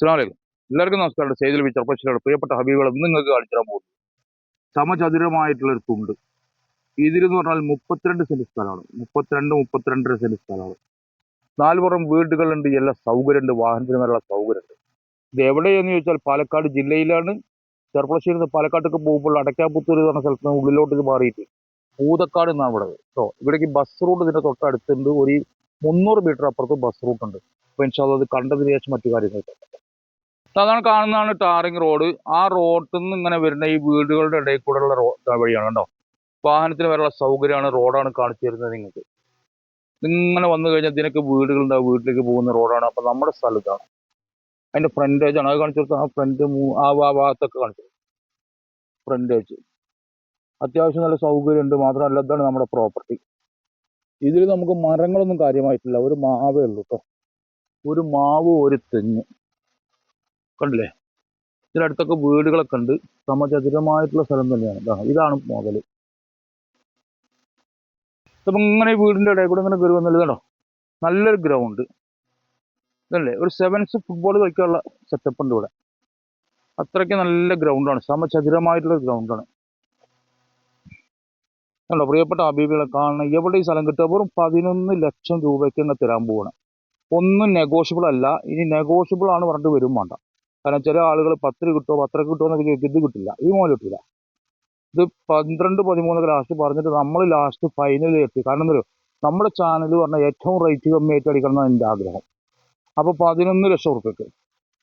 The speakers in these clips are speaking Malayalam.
അസ്സലാമലൈക്കും. എല്ലാവർക്കും നമസ്കാരം. സേതിൽ ബി ചെറുപ്പശ്ശേരിയുടെ പ്രിയപ്പെട്ട ഹബീബുകൾ ഇന്ന് നിങ്ങൾക്ക് കാണിച്ചു തരാൻ പോകുന്നു സമചതുരമായിട്ടുള്ള ഒരു തുണ്ട് ഇതിലെന്ന് പറഞ്ഞാൽ മുപ്പത്തിരണ്ട് സെന്റ് സ്ഥലമാണ്. മുപ്പത്തിരണ്ട് മുപ്പത്തിരണ്ടര സെന്റ് സ്ഥലമാണ്. നാലുപുറം വീടുകളുണ്ട് എല്ലാ സൗകര്യമുണ്ട് വാഹനത്തിന് വരെയുള്ള സൗകര്യമുണ്ട്. ഇത് എവിടെയെന്ന് ചോദിച്ചാൽ പാലക്കാട് ജില്ലയിലാണ്. ചെറുപ്പശ്ശേരി നിന്ന് പാലക്കാട്ടേക്ക് പോകുമ്പോൾ അടയ്ക്കാപുത്തൂർ എന്ന് പറഞ്ഞ സ്ഥലത്ത് നിന്ന് ഉള്ളിലോട്ട് ഇത് മാറിയിട്ട് പൂതക്കാട് എന്നാണ് ഇവിടെ കേട്ടോ ഇവിടേക്ക് ബസ് റൂട്ട് ഇതിന്റെ തൊട്ടടുത്തുണ്ട്. ഒരു മുന്നൂറ് മീറ്റർ അപ്പുറത്ത് ബസ് റൂട്ടുണ്ട്. അപ്പോൾ ഇൻഷാല്ല അത് കണ്ടതിന് ശേഷം മറ്റു കാര്യങ്ങൾ അതാണ് കാണുന്നതാണ് ടാറിങ് റോഡ്. ആ റോഡിൽ നിന്ന് ഇങ്ങനെ വരുന്ന ഈ വീടുകളുടെ ഇടയിൽ കൂടെയുള്ള റോഡ് വഴിയാണ് കേട്ടോ. വാഹനത്തിന് വരെയുള്ള സൗകര്യമാണ് റോഡാണ് കാണിച്ചു തരുന്നത് നിങ്ങൾക്ക്. ഇങ്ങനെ വന്നു കഴിഞ്ഞാൽ ഇതിനൊക്കെ വീടുകളുണ്ടാവും വീട്ടിലേക്ക് പോകുന്ന റോഡാണ്. അപ്പം നമ്മുടെ സ്ഥലത്താണ് അതിന്റെ ഫ്രണ്ടേജ് ആണ്. അത് കാണിച്ചു കൊടുത്താൽ ആ ഫ്രണ്ട് ആ ഭാഗത്തൊക്കെ കാണിച്ചു വെച്ച് അത്യാവശ്യം നല്ല സൗകര്യമുണ്ട് മാത്രമല്ല ഇതാണ് നമ്മുടെ പ്രോപ്പർട്ടി ഇതിൽ നമുക്ക് മരങ്ങളൊന്നും കാര്യമായിട്ടില്ല. ഒരു മാവേ ഉള്ളൂ കേട്ടോ. ഒരു മാവ് ഒരു തെങ്ങ്. കണ്ടില്ലേ? അടുത്തൊക്കെ വീടുകളൊക്കെ ഉണ്ട്. സമചതുരമായിട്ടുള്ള സ്ഥലം തന്നെയാണ്. ഇതാണ് ഇതാണ് മുതൽ ഇപ്പം ഇങ്ങനെ വീടിന്റെ ഇടയിൽ കൂടെ ഇങ്ങനെ കയറി വന്നല്ലോ കേട്ടോ നല്ലൊരു ഗ്രൗണ്ട് ഇതല്ലേ? ഒരു സെവൻസ് ഫുട്ബോൾ കളിക്കാനുള്ള സെറ്റപ്പ് ഉണ്ട് ഇവിടെ. അത്രയ്ക്ക് നല്ല ഗ്രൗണ്ടാണ് സമചതുരമായിട്ടുള്ള ഗ്രൗണ്ടാണ് കണ്ടോ? പ്രിയപ്പെട്ട അബീബികളെ കാണണം എവിടെ ഈ സ്ഥലം കിട്ടുക? വെറും പതിനൊന്ന് ലക്ഷം രൂപയ്ക്ക് തന്നെ തരാൻ പോവാണ്. ഒന്നും നെഗോഷ്യബിൾ അല്ല. ഇനി നെഗോഷ്യബിൾ ആണ് പറഞ്ഞിട്ട് വരും വേണ്ട. കാരണം ചില ആളുകൾ പത്തിന് കിട്ടുമോ പത്തര കിട്ടുമോ എന്നൊക്കെ ചോദിക്കും ഇത് കിട്ടില്ല ഈ മോൻ കിട്ടില്ല. ഇത് പന്ത്രണ്ട് പതിമൂന്നൊക്കെ ലാസ്റ്റ് പറഞ്ഞിട്ട് നമ്മൾ ലാസ്റ്റ് ഫൈനൽ എത്തി. കാരണം എന്താ നമ്മുടെ ചാനൽ പറഞ്ഞാൽ ഏറ്റവും റേറ്റ് കമ്മിയായിട്ട് അടിക്കണം എന്നാണ് എന്റെ ആഗ്രഹം. അപ്പോൾ പതിനൊന്ന് ലക്ഷം ഉറുപ്പ്യക്ക്.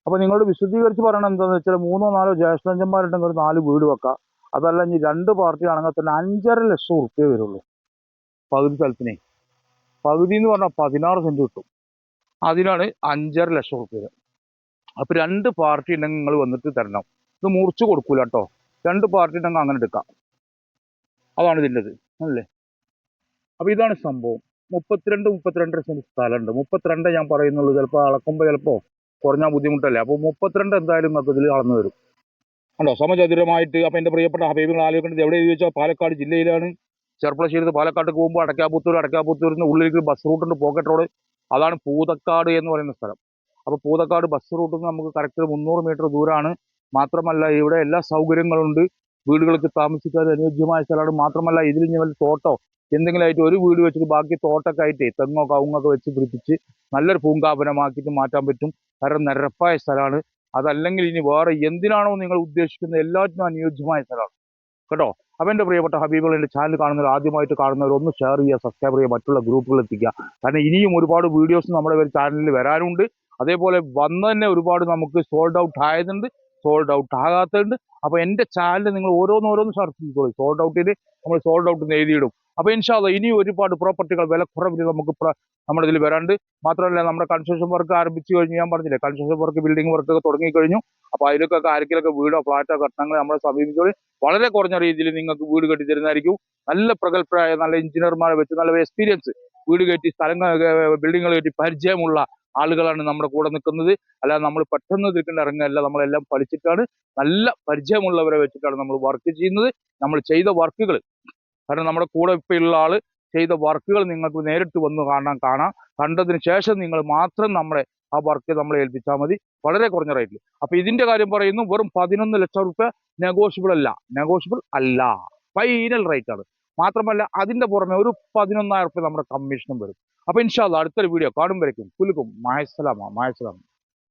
അപ്പോൾ നിങ്ങളോട് വിശദീകരിച്ച് പറയണം എന്താണെന്ന് വെച്ചാൽ മൂന്നോ നാലോ ജ്യേഷ്ഠഞ്ചന്മാരുണ്ടെങ്കിൽ ഒരു നാല് വീട് വെക്കാം. അതല്ല ഇനി രണ്ട് പാർട്ടി ആണെങ്കിൽ തന്നെ അഞ്ചര ലക്ഷം ഉറുപ്പ്യ വരുള്ളൂ. പകുതി സ്ഥലത്തിനെ. പകുതി എന്ന് പറഞ്ഞാൽ പതിനാറ് സെന്റ് കിട്ടും. അതിനാണ് അഞ്ചര ലക്ഷം ഉറുപ്പ്യ അപ്പൊ രണ്ട് പാർട്ടി ഉണ്ടെങ്കിൽ നിങ്ങൾ വന്നിട്ട് തരണം. ഇത് മുറിച്ച് കൊടുക്കൂല കേട്ടോ രണ്ട് പാർട്ടി ഉണ്ടെങ്കിൽ അങ്ങനെ എടുക്കാം. അതാണ് ഇതിന്റെത്. അല്ലേ? അപ്പൊ ഇതാണ് സംഭവം. മുപ്പത്തിരണ്ട് മുപ്പത്തിരണ്ടര സെന്റ് സ്ഥലമുണ്ട്. മുപ്പത്തിരണ്ട് ഞാൻ പറയുന്നുള്ളൂ. ചിലപ്പോൾ അളക്കുമ്പോൾ ചിലപ്പോൾ കുറഞ്ഞാൽ ബുദ്ധിമുട്ടല്ലേ? അപ്പോൾ മുപ്പത്തിരണ്ട് എന്തായാലും നമുക്ക് ഇതിൽ അളന്നു വരും ഉണ്ടോ സമചതുരമായിട്ട് അപ്പൊ എന്റെ പ്രിയപ്പെട്ട ഹബീബികൾ ആലോചിക്കേണ്ടത് എവിടെ ചോദിച്ചാൽ പാലക്കാട് ജില്ലയിലാണ്. ചെറുപ്പളശ്ശേരി പാലക്കാട് പാലക്കാട്ടേക്ക് പോകുമ്പോൾ അടക്കാപുത്തൂർ അടക്കാപുത്തൂരിൽ നിന്ന് ഉള്ളിലേക്ക് ബസ് റൂട്ടുണ്ട് പോക്കറ്റ് റോഡ് അതാണ് പൂതക്കാട് എന്ന് പറയുന്ന സ്ഥലം. അപ്പോൾ പൂതക്കാട് ബസ് റൂട്ടിൽ നിന്ന് നമുക്ക് കറക്റ്റ് മുന്നൂറ് മീറ്റർ ദൂരമാണ് മാത്രമല്ല ഇവിടെ എല്ലാ സൗകര്യങ്ങളുണ്ട്. വീടുകൾക്ക് താമസിക്കാൻ അനുയോജ്യമായ സ്ഥലമാണ്. മാത്രമല്ല ഇതിൽ വല്ല തോട്ടോ എന്തെങ്കിലും ആയിട്ട് ഒരു വീട് വെച്ചിട്ട് ബാക്കി തോട്ടൊക്കെ ആയിട്ട് തെങ്ങോ കവുങ്ങൊക്കെ വെച്ച് പിടിപ്പിച്ച് നല്ലൊരു പൂങ്കാപനമാക്കിയിട്ട് മാറ്റാൻ പറ്റും. കാരണം നിരപ്പായ സ്ഥലമാണ്. അതല്ലെങ്കിൽ ഇനി വേറെ എന്തിനാണോ നിങ്ങൾ ഉദ്ദേശിക്കുന്ന എല്ലാറ്റിനും അനുയോജ്യമായ സ്ഥലമാണ്. കേട്ടോ? അപ്പം എന്റെ പ്രിയപ്പെട്ട ഹബീബുകൾ എന്റെ ചാനൽ കാണുന്നവർ ആദ്യമായിട്ട് കാണുന്നവർ ഒന്ന് ഷെയർ ചെയ്യുക സബ്സ്ക്രൈബ് ചെയ്യുക മറ്റുള്ള ഗ്രൂപ്പുകളിൽ എത്തിക്കുക. കാരണം ഇനിയും ഒരുപാട് വീഡിയോസ് നമ്മുടെ ചാനലിൽ വരാനുണ്ട്. അതേപോലെ വന്ന് തന്നെ ഒരുപാട് നമുക്ക് സോൾഡ് ഔട്ട് ആയതുണ്ട് സോൾഡ് ഔട്ട് ആകാത്തതുണ്ട്. അപ്പോൾ എന്റെ ചാനൽ നിങ്ങൾ ഓരോന്നോരോന്ന് ഓരോന്ന് സെർച്ച് ചെയ്തോളൂ. സോൾഡ് ഔട്ടിൽ നമ്മൾ സോൾഡ് ഔട്ട് എഴുതിയിടും. അപ്പോൾ ഇൻഷാല്ല ഇനി ഒരുപാട് പ്രോപ്പർട്ടികൾ വില കുറവിൽ നമുക്ക് നമ്മുടെ ഇതിൽ വരാണ്ട് മാത്രമല്ല നമ്മുടെ കൺസ്ട്രക്ഷൻ വർക്ക് ആരംഭിച്ചു കഴിഞ്ഞു. ഞാൻ പറഞ്ഞില്ലേ കൺസ്ട്രക്ഷൻ വർക്ക് ബിൽഡിംഗ് വർക്ക് ഒക്കെ തുടങ്ങിക്കഴിഞ്ഞു അപ്പോൾ അതിലൊക്കെ ആർക്കിലൊക്കെ വീടോ ഫ്ലാറ്റോ കട്ടണങ്ങൾ നമ്മളെ സമീപിച്ചോളി. വളരെ കുറഞ്ഞ രീതിയിൽ നിങ്ങൾക്ക് വീട് കെട്ടി തരുന്നതായിരിക്കും. നല്ല പ്രഗത്ഭരായ നല്ല എഞ്ചിനീയർമാരെ വെച്ച് നല്ല എക്സ്പീരിയൻസ് വീട് കെട്ടി സ്ഥലങ്ങൾ ബിൽഡിങ്ങുകൾ കെട്ടി പരിചയമുള്ള ആളുകളാണ് നമ്മുടെ കൂടെ നിൽക്കുന്നത്. അല്ലാതെ നമ്മൾ പെട്ടെന്ന് തിരിക്കേണ്ട ഇറങ്ങുകയല്ല. നമ്മളെല്ലാം പഠിച്ചിട്ടാണ് നല്ല പരിചയമുള്ളവരെ വെച്ചിട്ടാണ് നമ്മൾ വർക്ക് ചെയ്യുന്നത്. നമ്മൾ ചെയ്ത വർക്കുകൾ കാരണം നമ്മുടെ കൂടെ ഇപ്പം ഉള്ള ആൾ ചെയ്ത വർക്കുകൾ നിങ്ങൾക്ക് നേരിട്ട് വന്ന് കാണാൻ കാണാം. കണ്ടതിന് ശേഷം നിങ്ങൾ മാത്രം നമ്മളെ ആ വർക്ക് നമ്മളെ ഏൽപ്പിച്ചാൽ മതി. വളരെ കുറഞ്ഞ റേറ്റിൽ അപ്പോൾ ഇതിന്റെ കാര്യം പറയുന്നു വെറും പതിനൊന്ന് ലക്ഷം റുപ്യ നെഗോഷ്യബിൾ അല്ല. നെഗോഷ്യബിൾ അല്ല. ഫൈനൽ റേറ്റ് ആണ്. മാത്രമല്ല അതിന്റെ പുറമെ ഒരു പതിനൊന്നായിരം റുപ്യ നമ്മുടെ കമ്മീഷനും വരും. അപ്പൊ ഇൻഷാല്ല അടുത്തൊരു വീഡിയോ കാണുമ്പോഴേക്കും. കുലുക്കും മായസലാമ മായസലാമ